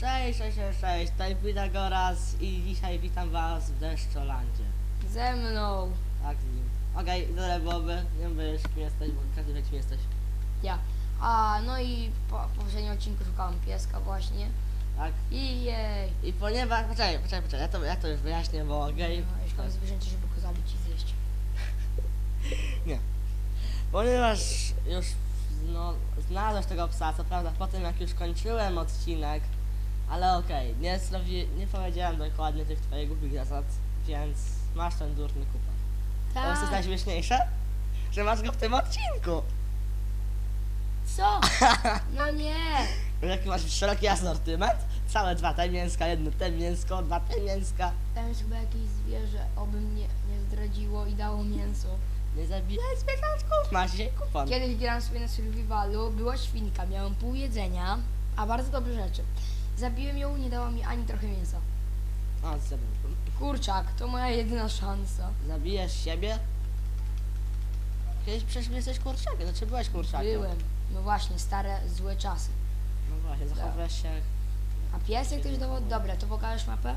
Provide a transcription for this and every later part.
Cześć, cześć, cześć, cześć, tutaj Pythagoras i dzisiaj witam was w Deszczolandzie. Ze mną. Tak, z nim. Okej, okay, byłoby, nie wiem wiesz kim jesteś, bo każdy wie kim jesteś. Ja. A, no i po po poprzednim odcinku szukałam pieska właśnie. Tak? I jej. I ponieważ, poczekaj, poczekaj, poczekaj, ja to, ja to już wyjaśnię, bo okej. No, szukam zwierzęcia, żeby go zabić i zjeść. Ponieważ już no, znalazłeś tego psa, co prawda po tym jak już kończyłem odcinek, ale okej, nie, zrobi, nie powiedziałem dokładnie tych twoich głupich zasad, więc masz ten durny kupon. To jest Tak. najśmieszniejsze, że masz go w tym odcinku. Co? No nie. Jaki masz szeroki asortyment, całe dwa te mięska, jedno te mięsko, dwa te mięska. Tam jest chyba jakieś zwierzę, oby mnie nie zdradziło i dało mięso. Nie zabijaj zwierzątków, masz dzisiaj kupon. Kiedyś grałem sobie na survivalu, była świnka, miałem pół jedzenia, a bardzo dobre rzeczy. Zabiłem ją, nie dała mi ani trochę mięsa. Zabiłem. Kurczak, to moja jedyna szansa. Zabijesz siebie? Kiedyś przecież jesteś kurczakiem, znaczy byłeś kurczakiem. Byłem. No właśnie, stare, złe czasy. No właśnie, zachowujesz się jak... A piesek też dowód? Dobra, to pokażesz mapę?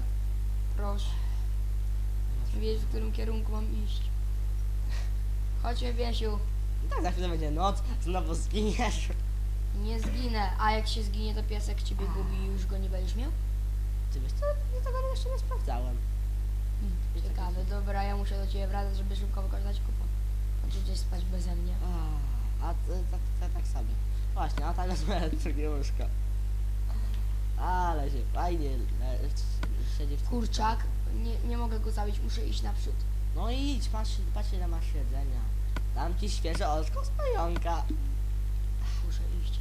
Proszę. Wiesz, w którym kierunku mam iść. Chodźmy, Wiesiu. Tak, za chwilę będzie noc, znowu zginiesz. Nie zginę. A jak się zginie, to piesek ciebie gubi i już go nie będziesz miał? Ty wiesz co, ja tego jeszcze nie sprawdzałem. Hmm, ciekawe. Dobra, ja muszę do ciebie wracać, żeby szybko wykorzystać kupon. Chodź gdzieś spać beze mnie. A, a ty, tak, tak, tak sobie. Właśnie, a tam jest moje drugie łóżko. Ale się fajnie le, siedzi w tym. Kurczak. Nie, nie mogę go zabić, muszę iść naprzód. No idź, patrz, patrz ile masz jedzenia. Dam ci świeże oczko z pająka.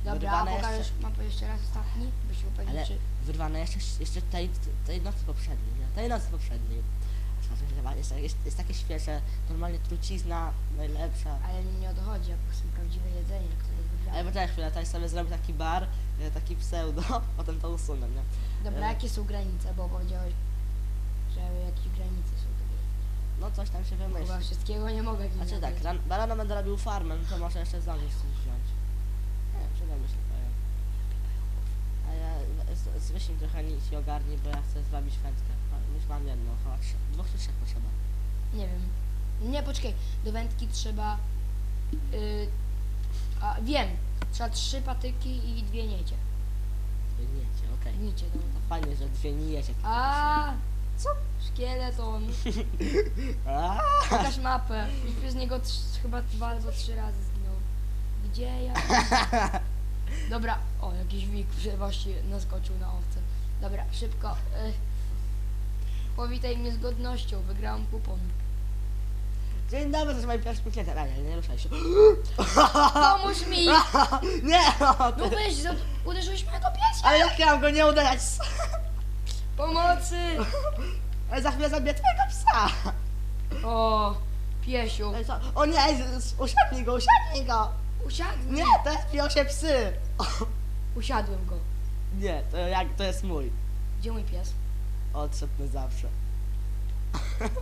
Dobra, a Wyrwane pokażesz jeszcze- mapę jeszcze raz ostatni? Byś upewnił, Ale czy... wyrwane jeszcze, jeszcze tej, tej nocy poprzedniej, nie? Tej nocy poprzedniej. Jest, jest, jest takie świeże, normalnie trucizna, najlepsza. Ale nie o to chodzi, a po prostu prawdziwe jedzenie, które Ale wybrałem. poczekaj chwilę, tutaj sobie zrobię taki bar, e, taki pseudo, potem to usunę, nie? Dobra, e- jakie są granice? Bo powiedziałeś, że jakieś granice są takie. No coś tam się Chyba wymyśli. wszystkiego nie mogę Znaczy tak, ran- barana będę robił farmę, no to może jeszcze zdążysz coś wziąć. Mi się powiem. A ja z- z- trochę nic i ogarnij, bo ja chcę zrobić wędkę. A, Już mam jedną, chyba trzy, dwóch czy trzech potrzeba. Nie wiem. Nie, poczekaj. Do wędki trzeba... Yy, a, wiem. Trzeba trzy patyki i dwie niecie. Dwie niecie, okej. Nicie, no. Fajnie, że dwie niecie. A, co? Szkieleton. Pokaż mapę. Już przez niego trz- chyba dwa albo trzy razy zginął. Gdzie ja? Dobra. O, jakiś wilk właśnie naskoczył na owce. Dobra, szybko. Y, powitaj mnie z godnością. Wygrałam kupon. Dzień dobry, to jest mój pierwszy klient. A nie, ruszaj się. Pomóż mi! Nie! o, No ty- weź, za- uderzyłeś mojego piesia! Ale jak ja mam go nie uderzyć? Pomocy! Ale za chwilę zabiję twojego psa! O, piesiu. Ale co? O nie, z- z- usiadnij go, usiadnij go! Usiadłem. Nie, to jest piją się psy! Usiadłem go. Nie, to jak to jest mój. Gdzie mój pies? Odszedł na zawsze.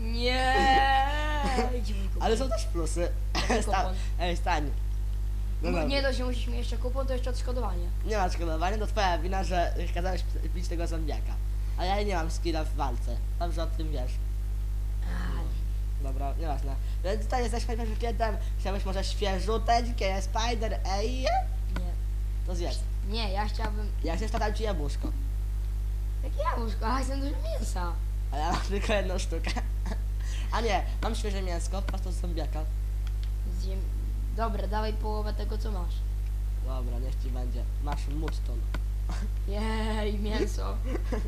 Nie. Gdzie mój kupon? Ale są też plusy. Sta-? Ej, stań. No dobra. nie dość, że musisz mi jeszcze kupon, to jeszcze odszkodowanie. Nie ma szkodowania, to twoja wina, że kazałeś p- bić tego zombiaka. A ja nie mam skilla w walce. Dobrze o tym wiesz. Dobra, nieważne. Więc tutaj jesteś pierwszym klientem. Chciałbyś może świeżuteńkie spider, ej? nie. To zjedz. Nie, ja chciałbym... Ja się spadam ci jabłuszko. Jakie jabłuszko? A, chcę dużo mięsa. A ja mam tylko jedną sztukę. A nie, mam świeże mięsko, po prostu z zombiaka. Zjem... Dobra, dawaj połowę tego, co masz. Dobra, niech ci będzie. Masz mutton. Jej, mięso.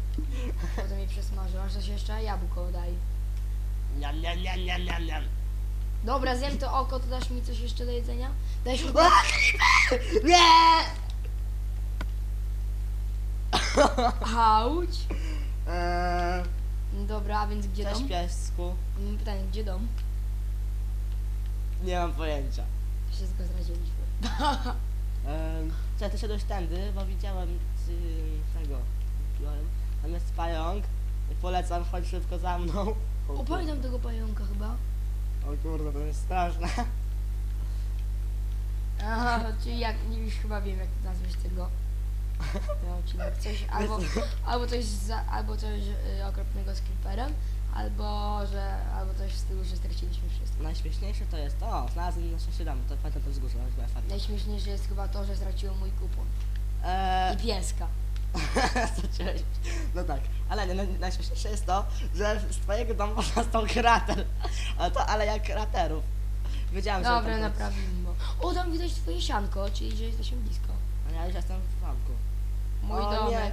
Potem mi przesmaży. Masz coś jeszcze? Jabłko daj. Niam, niam, niam, niam, niam, niam. Dobra, zjem to oko, to dasz mi coś jeszcze do jedzenia? Daj się... Nie! Auć! Eee, Dobra, a więc gdzie cześć dom? piesku. Mam pytanie, gdzie dom? Nie mam pojęcia. Wszystko zdradziliśmy. Eee, co, ty szedłeś tędy, bo widziałem y, tego. Tam jest pająk. Polecam, chodź szybko za mną. O, pamiętam tego pająka chyba. O kurde, to jest straszne. Aha, czyli jak, już chyba wiem jak nazwać tego. Odcinek. Coś, albo, albo coś, za, albo coś y, okropnego z Creeperem, albo, że, albo coś w stylu, że straciliśmy wszystko. Najśmieszniejsze to jest, o, znalazłem nasze siedamy, to pamiętam to wzgórze, ale była fajna. Najśmieszniejsze jest chyba to, że straciłem mój kupon. Eee, I pieska. No tak, ale nie, naj- najśmieszniejsze jest to, że z twojego domu został krater. Ale to, ale jak kraterów. Wiedziałem, że Dobra, tam- naprawimy. O, tam widać twoje sianko, czyli że jesteśmy blisko. A ja już jestem w zamku. Mój o, domek. Nie.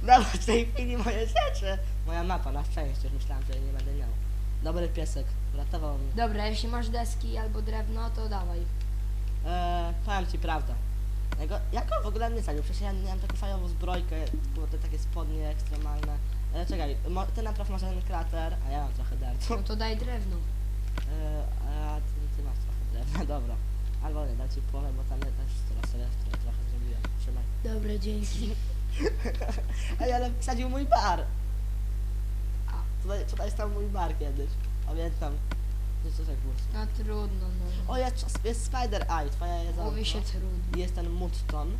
Dobra, w tej chwili moje rzeczy. Moja mapa, na szczęście, już myślałem, że jej nie będę miał. Dobry piesek, uratował mnie. Dobra, jeśli masz deski albo drewno, to dawaj. Eee, powiem ci prawdę. Ja go, ja go w ogóle nie zabił, przecież ja miałem taką fajną zbrojkę, kurde, takie spodnie ekstremalne. E, czekaj, mo, ty naprawdę masz ten krater, a ja mam trochę dertu. No to daj drewno. E, a ty, ty masz trochę drewna, dobra. Albo nie, dam ci połowę, bo tam ja też teraz trochę, trochę zrobiłem. Trzymaj. Dobra, dzięki. Ej, ale wsadził mój bar! A. Tutaj, tutaj stał mój bar kiedyś. Pamiętam. Nie, co tak było? No trudno, no. O, jest, jest Spider Eye, twoja jedzonko. Mówi się trudno. Jest ten mutton.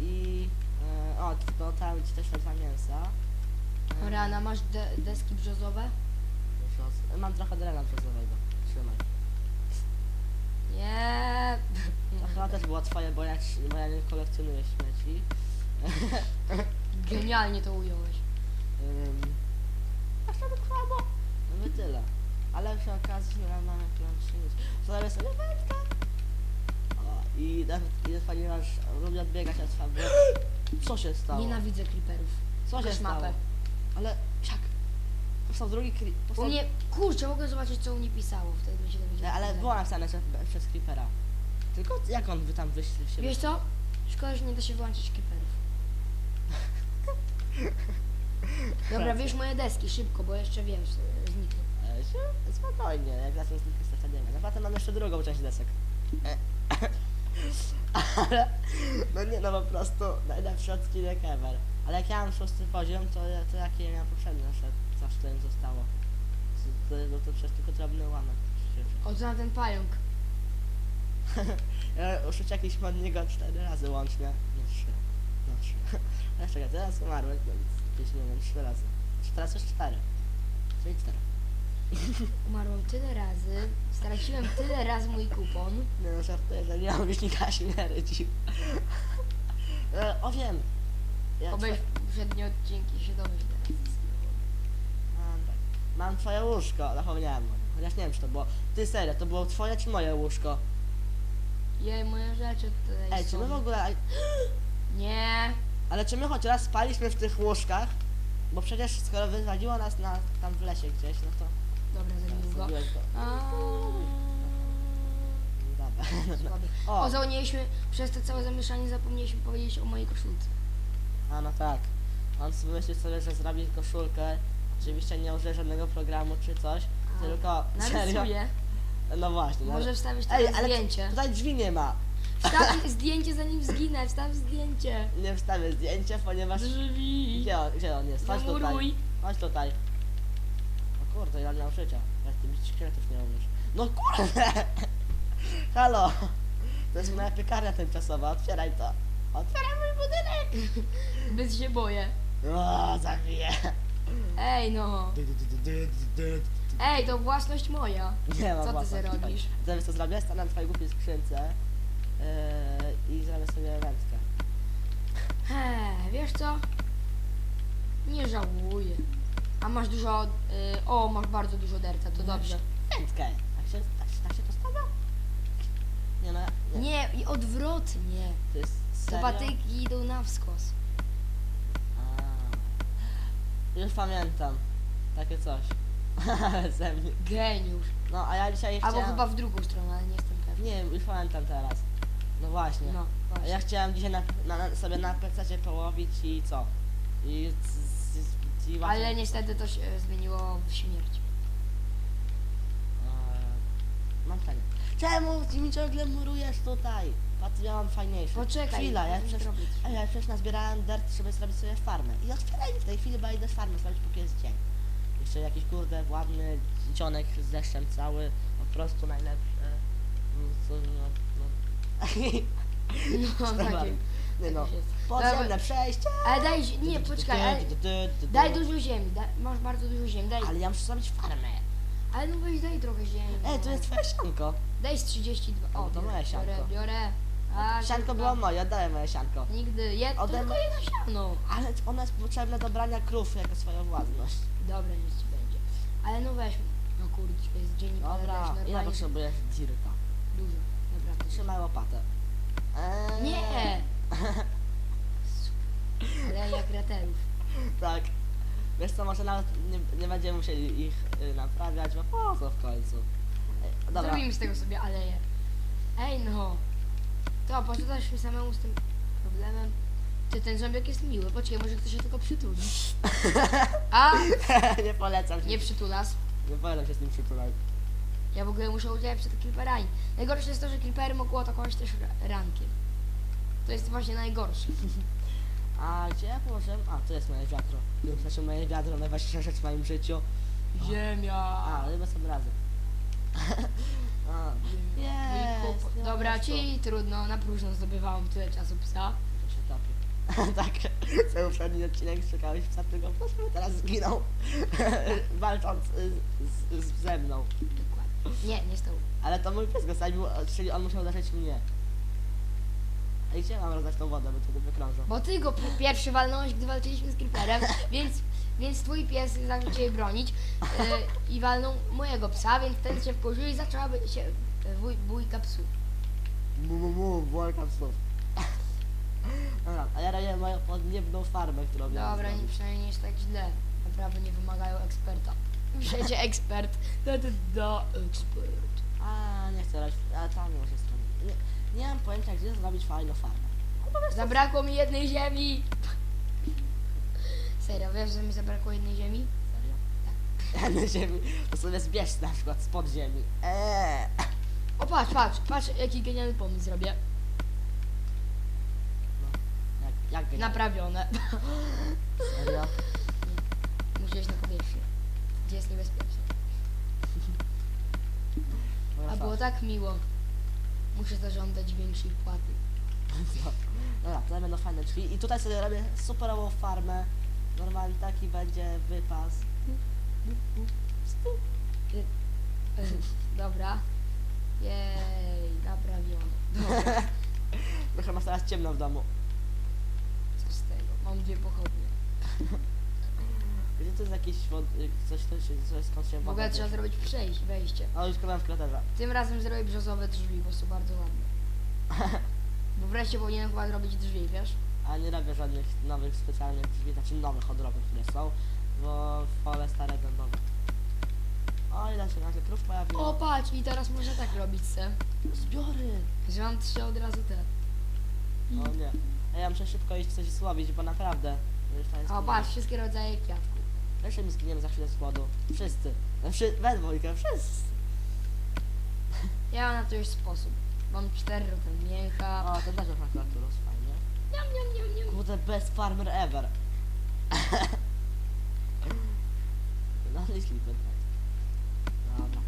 I... E, o, no tam ci też te dwa mięsa. E, Rana, masz de deski brzozowe? roz- Mam trochę drena brzozowego. Trzymaj. Nie. To chyba też było twoje, bo ja, bo ja nie kolekcjonuję śmieci. Genialnie to ująłeś. Ym, a co to kłamo? No i tyle. Ale przy okazji nie mam klączyć. Zrobię sobie wędkę. O, i nawet, i ponieważ lubię odbiegać od fabuły. Co się stało? Nienawidzę creeperów. Co się Pokaż stało? mapę. Ale jak? Powstał drugi kri... U Powstał... mnie, kurczę, mogę zobaczyć co u mnie pisało, wtedy bym się dowiedział. Nie, ale było napisane, że przez creepera. Tylko jak on wy tam wyszli w siebie? Wiesz co? Szkoda, że nie da się wyłączyć creeperów. Dobra, Racja. wiesz moje deski, szybko, bo jeszcze wiesz, e, znikną. Się- Spokojnie, jak znikać to wtedy nie. Naprawdę mam jeszcze drugą część desek. E, Ale, no nie no po prostu najlepszy odcinek ever. Ale jak ja mam szósty poziom, to, to jakie ja miałem poprzednio, że coś to im zostało. To, to, to, to przecież tylko drobny ułamek. przecież. O, co na ten pająk? Ja użyć jakiś od niego cztery razy łącznie. Nie trzy. No trzy. Ale czekaj, teraz umarłem, więc gdzieś nie wiem, trzy razy. Teraz już cztery. Czyli cztery. Umarłam tyle razy, straciłem tyle razy mój kupon. Nie no, żartuję, że nie mam licznika śmierci. E, o wiem. Ja Obejrz twoje- poprzednie odcinki się dowiesz teraz. Mam, tak. Mam twoje łóżko, zapomniałem. Chociaż nie wiem, czy to było... Ty serio, to było twoje czy moje łóżko? Jej, moje rzeczy tutaj Ej, czy my w ogóle... Nie. Ale czy my choć raz spaliśmy w tych łóżkach? Bo przecież skoro wywadziło nas na tam w lesie gdzieś, no to... Dobra, zabił go. Zrobiłeś go. Dobra. Słaby. O, O, zapomnieliśmy, przez to całe zamieszanie zapomnieliśmy powiedzieć o mojej koszulce. a no tak. On myśli sobie, że zrobi koszulkę. Oczywiście nie użyje żadnego programu czy coś, A, tylko serio. Narysuję. No właśnie. Może no. wstawić Ej, teraz ale zdjęcie. tutaj drzwi nie ma. Wstaw zdjęcie zanim zginę, wstaw zdjęcie. Nie wstawię zdjęcia, ponieważ... Drzwi. Gdzie on, gdzie on jest? Chodź tutaj. Zamuruj. Chodź tutaj. Kurde, ja nie mam życia. Jak ty bić szkieletów nie umiesz. No kurde! Halo! To jest moja piekarnia tymczasowa, otwieraj to. Otwieraj mój budynek! Bez się boję. O, zabiję. Ej no. Ej, to własność moja. Nie ma Co ty własności. se robisz? Zamiast co zrobię? Stanę na twojej głupiej skrzynce yy, i zrobię sobie wędkę. He, wiesz co? Nie żałuję. A masz dużo... Y, o, masz bardzo dużo derca, to dobrze. Wędkę. Tak się, tak, się- tak się to stawia? Nie no, nie. Nie, i odwrotnie. To jest Te serio? patyki idą na wskos. A, Już pamiętam. Takie coś. Ze mnie. Geniusz. No, a ja dzisiaj Albo chciałem... chyba w drugą stronę, ale nie jestem pewny. Nie, już pamiętam teraz. No właśnie. No, A właśnie. ja chciałem dzisiaj na, na, na, sobie na PC połowić i co? I, z, z, z, i właśnie... Ale niestety to się e, zmieniło w śmierć. Eee, mam pytanie. Czemu ty mi ciągle murujesz tutaj? Patrz, ja mam fajniejszy. Poczekaj, Chwila, ja muszę przecież, zrobić. Ja przecież nazbierałem dirt, żeby zrobić sobie farmę. I otwieraj w tej chwili, bo ja idę z farmy zrobić, póki jest dzień. Jeszcze jakiś kurde, ładny dzionek z deszczem cały, po prostu najlepszy. Mm, co, No, no. No, Dobra. takie. Nie no, podziemne Dobra. przejście. Ale daj, nie, poczekaj, ale daj dużo ziemi, daj, masz bardzo dużo ziemi, daj. Ale ja muszę zrobić farmę. Ale no weź daj trochę ziemi. Ej, no. tu jest twoje sianko. Daj z 32. No O, to moje sianko. biorę, biorę. A, Sianko szybko. było moje, oddaję moje sianko. Nigdy, jed, to Ode tylko mnie- jedno siano. Ale ono jest potrzebne do brania krów jako swoją własność. Dobra, nic ci będzie. Ale no weź, no to jest dziennik, Dobra, ile potrzebujesz dirta? Dużo, dobra. to- Trzymaj łopatę. Eee, Nie! Ale jak raterów. Tak. Wiesz co, może nawet nie, nie będziemy musieli ich y, naprawiać, bo po co w końcu? Ej, dobra, Zrobimy z tego sobie aleję. Ej no. To, poczytasz mi samemu z tym problemem. Ty, ten zombiak jest miły. Poczekaj, może ktoś się tylko przytuli. A! nie polecam się. Nie przytulas. Nie polecam się z nim przytulać. Ja w ogóle muszę uciekać przed creeperami. Najgorsze jest to, że creepery mogą atakować też ra- rankiem. To jest właśnie najgorsze. A gdzie ja położyłem? A, tu jest moje wiadro. Znaczy moje wiadro, najważniejsza rzecz w moim życiu. Ziemia. A, ryby są razy. A, jest, Kup- nie ma Dobra, ci trudno, na próżno zdobywałam tyle czasu psa. To się topi. tak, cały poprzedni odcinek szukałeś psa, tylko po prostu teraz zginął. Walcząc y, z, z, ze mną. Dokładnie. Nie, nie z tą. Ale to mój pies go zabił, czyli on musiał uderzyć mnie. Ej, gdzie mam rozdać tą wodę, bo tu wykrążę. Bo ty go pi- pierwszy walnąłeś, gdy walczyliśmy z creeperem, więc, więc twój pies zaczął cię bronić yy, i walnął mojego psa, więc ten się wkurzył i zaczęłaby się yy, wuj, bójka psów. Mu, mu, mu, psów. Dobra, a ja robię moją podniebną farmę, którą miałem Dobra, nie, zrobić. przynajmniej nie jest tak źle. Naprawdę nie wymagają eksperta. Wszędzie ekspert. Da, da, da, ekspert. A, nie chcę robić, ale tam strony. Nie, nie mam pojęcia, gdzie zrobić fajną farmę. Zabrakło mi jednej ziemi. Serio, wiesz, że mi zabrakło jednej ziemi? Serio? Na ziemi, to sobie zbierz na przykład spod ziemi. Eee. O patrz, patrz, patrz jaki genialny pomysł zrobię. Jak, jak genialnie. Naprawione. Serio? Muszę iść na powierzchnię. Gdzie jest niebezpiecznie. Dobra, A było tak miło. Muszę zażądać większej płaty. Co? Dobra, tutaj będą fajne drzwi i tutaj sobie robię superową farmę. Normalnie taki będzie wypas. E, Dobra. Jej, naprawione. Dobra, Trochę masz teraz ciemno w domu. co z tego? Mam dwie pochodnie. Gdzie to jest jakiś wod... y, coś, coś, coś skąd się W ogóle trzeba zrobić przejść, wejście. O, już kocham w kraterze. Tym razem zrobię brzozowe drzwi, bo są bardzo ładne. Bo wreszcie powinienem chyba zrobić drzwi, wiesz? A nie robię żadnych nowych specjalnych drzwi, znaczy nowych odrobek, które są, bo wolę stare dębowe. O, ile się nagle krów pojawiło. O, patrz, i teraz można tak robić se. zbiory! Że mam trzy od razu te. O nie. A ja muszę szybko iść coś złowić, bo naprawdę... już tam jest O, koniec. patrz, wszystkie rodzaje kwiatków. Jeszcze mi zginiemy za chwilę z głodu. Wszyscy. Znaczy, we dwójkę, wszyscy. Ja mam na to już sposób. Mam cztery rodzaje mięcha. O, ten też tu rósł, fajnie. Niam, niam, niam, niam. Kurde, best farmer ever. no, nie sleepy, tak. Dobra.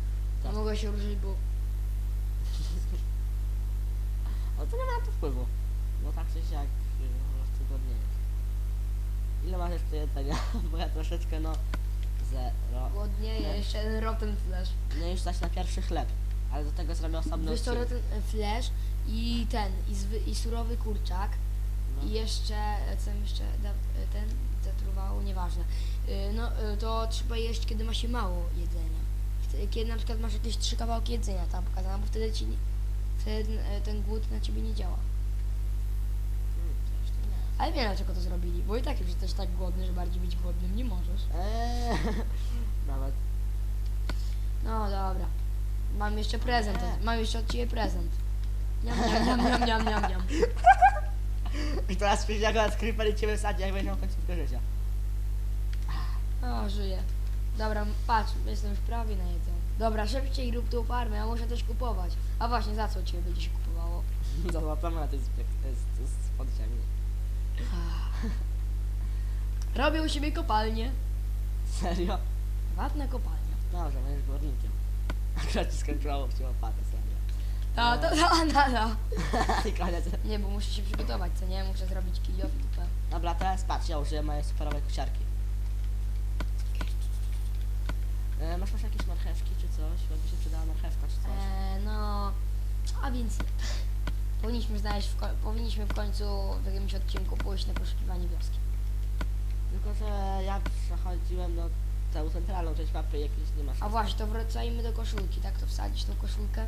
Nie mogę się ruszyć, bo Ale to nie ma na to wpływu. Bo tak czy siak po prostu głodnieje. Ile masz jeszcze jedzenia? Bo ja troszeczkę no... Zero. głodnieję. Jeszcze rotten flash. Mnie już stać na pierwszy chleb. Ale do tego zrobię osobny Wiesz co, odcinek. rotten flash i ten, i, zwy, i surowy kurczak. No. I jeszcze, e, co mi jeszcze, da, e, ten zatruwało, nieważne. Y, No, y, to trzeba jeść, kiedy ma się mało jedzenia. Wtedy, Kiedy na przykład masz jakieś trzy kawałki jedzenia tam pokazane, bo wtedy ci, nie- wtedy e, ten głód na ciebie nie działa. Hmm, coś tu nie. Ale wiem dlaczego to zrobili, bo i tak już jesteś tak głodny, że bardziej być głodnym nie możesz. Eee, nawet. No dobra. Mam jeszcze prezent, od, mam jeszcze od ciebie prezent. Niam, niam, niam, niam, niam, niam, niam. I teraz przyjdzie akurat creeper i ciebie wsadzi, jak będziesz miał końcówkę życia. O, żyję. Dobra, patrz, jestem już prawie na jedzeniu. Dobra, szybciej rób tą farmę, a muszę też kupować. A właśnie, za co ciebie będzie się kupowało? Zobaczymy na to jest, to jest, Robię u siebie kopalnię. Serio? Prywatna kopalnia. Dobrze, będziesz górnikiem. Akurat ci skończyła łowcie łopatę, serio. A, to, no, no, no. I koniec. Nie, bo muszę się przygotować, co nie? Muszę zrobić off i Dobra, teraz patrz, ja użyję mojej superowej kusiarki. E, masz, masz jakieś marchewki czy coś? Bo by się przydała marchewka czy coś. e, No, a więc. Powinniśmy znaleźć, w ko- powinniśmy w końcu w jakimś odcinku pójść na poszukiwanie wioski. Tylko, że ja przechodziłem no całą centralną część mapy i jakieś nie masz. A właśnie, to wracajmy do koszulki, tak? To wsadzić tą koszulkę?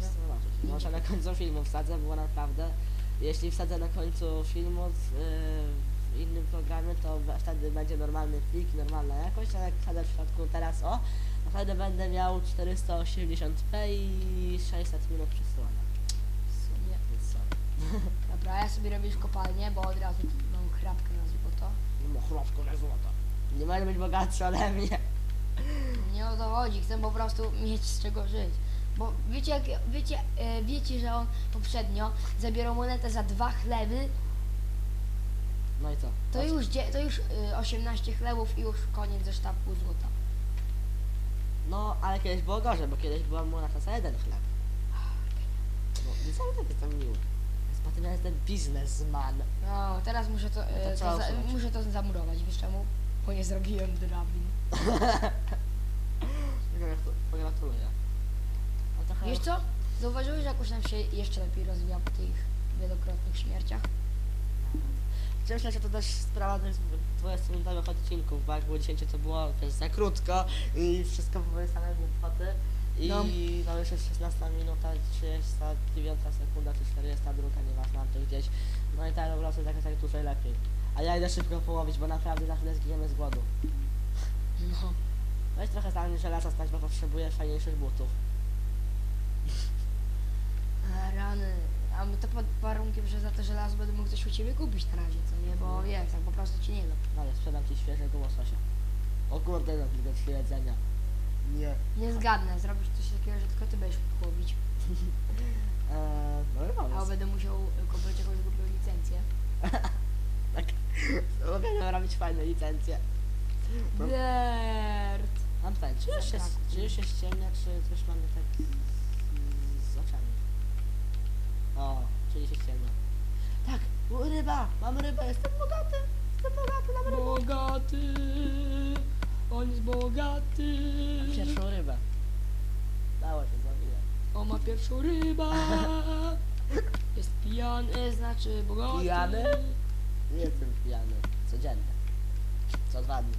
zobaczyć. Może na końcu filmu wsadzę, bo naprawdę jeśli wsadzę na końcu filmu z, y, w innym programie, to we- wtedy będzie normalny plik, normalna jakość, ale jak wsadzę w środku teraz o, to wtedy będę miał 480p i 600 minut przesyłania. W sumie. Więc sorry. Dobra, ja sobie robię już kopalnię, bo od razu mam chrapkę na złoto. No chrobku na złoto. Nie może być bogatszy ode mnie. Nie o to chodzi, chcę po prostu mieć z czego żyć. Bo wiecie, jak, wiecie, e, wiecie, że on poprzednio zabierał monetę za dwa chleby, No i co? to już, dzie- to już e, 18 chlebów i już koniec ze sztabku złota. No, ale kiedyś było gorzej, bo kiedyś była mu na za jeden chleb. No, nie cały tak jestem miły. Potem ja jestem biznesman. No, teraz muszę to, e, To to za, usunąć. muszę to zamurować, wiesz czemu? Bo nie zrobiłem drabin. Gratu- Pogratuluję. A trochę... Wiesz co? Zauważyłeś, że jakoś nam się jeszcze lepiej rozwija po tych wielokrotnych śmierciach? Czy Myślę, że to też sprawa tych 20-minutowych odcinków, bo jak było 10 to było też za krótko i wszystko były same głupoty. I No. no. jest 16 minuta, 39 sekunda czy 42, nieważne, mam to gdzieś. No i tak prostu tak jak dłużej lepiej. A ja idę szybko połowić, bo naprawdę za chwilę zginiemy z głodu. No. Weź trochę za mnie żelaza stać, bo potrzebuję fajniejszych butów. A rany. A my to pod warunkiem, że za to żelazo będę mógł coś u ciebie kupić na razie, co nie? Bo wiesz, tak po prostu ci nie dam. No ale sprzedam ci świeżego łososia. O kurde, no tylko jedzenia. Nie. Nie zgadnę, zrobisz coś takiego, że tylko ty będziesz mógł łowić. Eee, no i A pomysł. będę musiał kupić jakąś głupią licencję. Tak. Uwielbiam robić fajne licencje. No. Mam pytanie, czy już, się, Tak. czy już się ściemnia, czy coś mamy tak z, z oczami? O, czyli się ściemnia. Tak, u, ryba, mam rybę, jestem bogaty, jestem bogaty, mam rybę. Bogaty! On jest bogaty! Pierwszą rybę. Dało się, zabiję. On ma pierwszą rybę! Jest pijany, znaczy bogaty. Pijany? Nie jestem pijany, codziennie. Co dwa dni.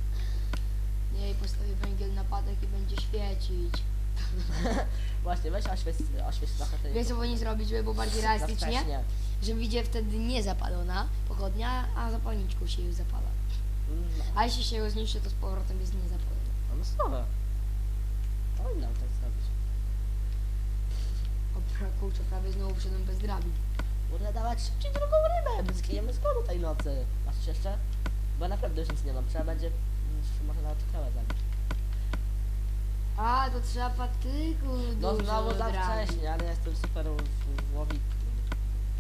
Nie, i postawię węgiel na patek i będzie świecić. Właśnie, weź oświeć, oświeć trochę tej... Wiesz co powinni zrobić, żeby było bardziej za realistycznie? wcześnie. Że widzie wtedy nie zapalona pochodnia, a zapalniczką się już zapala. A jeśli się ją zniszczy, to z powrotem jest niezapalona. no słabe. Powinnam tak zrobić. O kurczę, prawie znowu wszedłem bez drabin. Kurde, dawać szybciej drugą rybę, zginiemy z głodu tej nocy. Masz jeszcze? Bo naprawdę już nic nie mam. Trzeba będzie, mm, może nawet krowę zabić. A, to trzeba patyku No dużo znowu za wcześnie, ale jestem super w- w- łowik...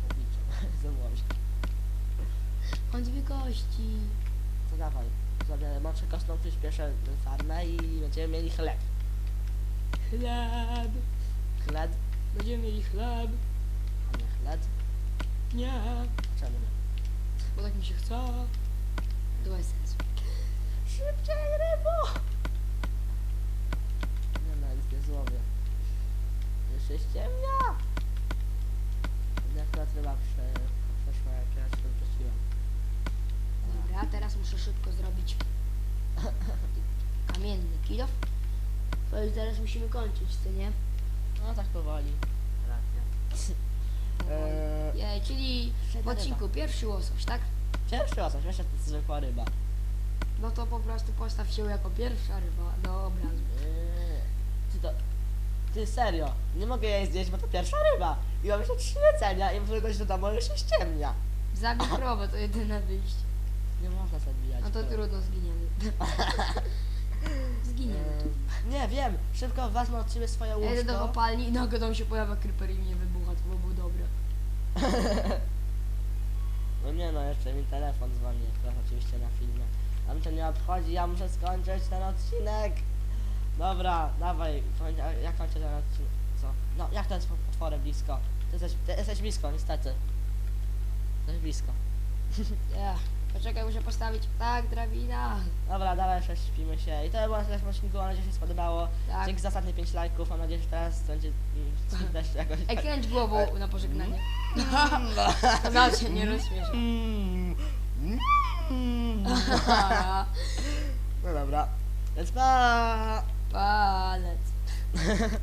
łowiczem. Mam dwie kości. To dawaj. Zrobię moczę kostną, przyspieszę farmę i będziemy mieli chleb. Chleb. Chleb, Będziemy mieli chleb. a nie chleb. Nie. Czemu nie? Bo tak mi się chce. To bez sensu. Szybciej rybo! Nie no, nic nie złowię. Się ściemnia! Jak akurat ryba prze, Dobra, teraz muszę szybko zrobić kamienny kilof. To już teraz musimy kończyć, co nie? No tak powoli. Racja. Eee, Jej, czyli w Ryba. odcinku pierwszy łosoś, tak? Pierwszy osaś, wiesz, to jest zwykła ryba. No to po prostu postaw się jako pierwsza ryba do obrazu. Eee, ty to... Ty serio, nie mogę jej zjeść, bo to pierwsza ryba. I mam jeszcze trzy jedzenia i muszę dojść do domu, ale się ściemnia. Zabij krowę, to jedyne wyjście. Nie można zabijać. No to trudno, zginiemy. Zginiemy tu. Eee, nie, wiem, szybko wezmę od ciebie swoje Ja idę do łóżko. kopalni i nagle tam się pojawia creeper i mnie wybucha, to by było dobre. No nie no, jeszcze mi telefon dzwoni, akurat oczywiście na filmie. A mnie to nie obchodzi, ja muszę skończyć ten odcinek. Dobra, dawaj, koń- a ja kończę ten odcinek. co? No, jak to jest potworem blisko? Ty jesteś, ty jesteś blisko, niestety. Jesteś blisko. Ja. Poczekaj, muszę postawić. Tak, drabina. Dobra, dawaj, prześpimy się. I to było na tyle w odcinku, mam nadzieję, że się spodobało. Tak. Dzięki za ostatnie 5 lajków, mam nadzieję, że teraz będzie mm, też jakoś... Ej, kręć głową na pożegnanie. No. To nas się nie rozśmiesza. Mm. Mm. No dobra. Więc pa! Palec.